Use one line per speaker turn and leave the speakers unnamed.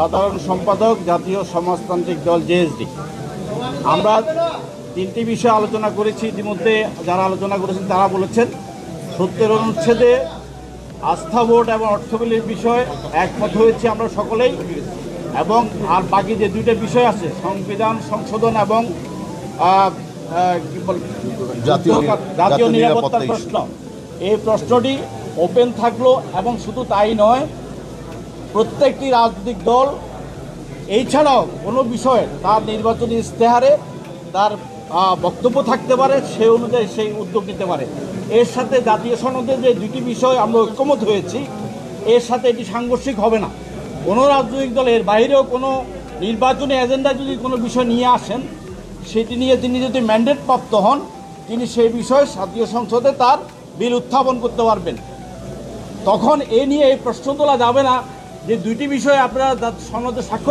সাধারণ সম্পাদক জাতীয় সমাজতান্ত্রিক দল জেএসডি আমরা তিনটি বিষয়ে আলোচনা করেছি ইতিমধ্যে যারা আলোচনা করেছেন তারা বলেছেন সত্যের অনুচ্ছেদে আস্থা ভোট এবং অর্থবিলের বিষয়ে একমত হয়েছি আমরা সকলেই এবং আর বাকি যে দুইটা বিষয় আছে সংবিধান সংশোধন এবং
জাতীয় নিরা-
জাতীয়
জাতীয়
নিরাপত্তার
নিরাপত্তা
প্রশ্ন। এই প্রশ্নটি ওপেন থাকল এবং শুধু তাই নয় প্রত্যেকটি রাজনৈতিক দল এই ছাড়াও কোনো বিষয়ে তার নির্বাচনী ইশতেহারে তার বক্তব্য থাকতে পারে, সে অনুযায়ী সেই উদ্যোগ নিতে পারে। এর সাথে জাতীয় সনদে যে দুটি বিষয় আমরা ঐক্যমত হয়েছি, এর সাথে এটি সাংঘর্ষিক হবে না। কোনো রাজনৈতিক দল, এর বাইরেও কোনো নির্বাচনী এজেন্ডা যদি কোনো বিষয় নিয়ে আসেন, সেটি নিয়ে তিনি যদি ম্যান্ডেট প্রাপ্ত হন, তিনি সেই বিষয়ে জাতীয় সংসদে তার বিল উত্থাপন করতে পারবেন। তখন এ নিয়ে এই প্রশ্ন তোলা যাবে না যে দুইটি বিষয়ে আপনারা সনদে স্বাক্ষর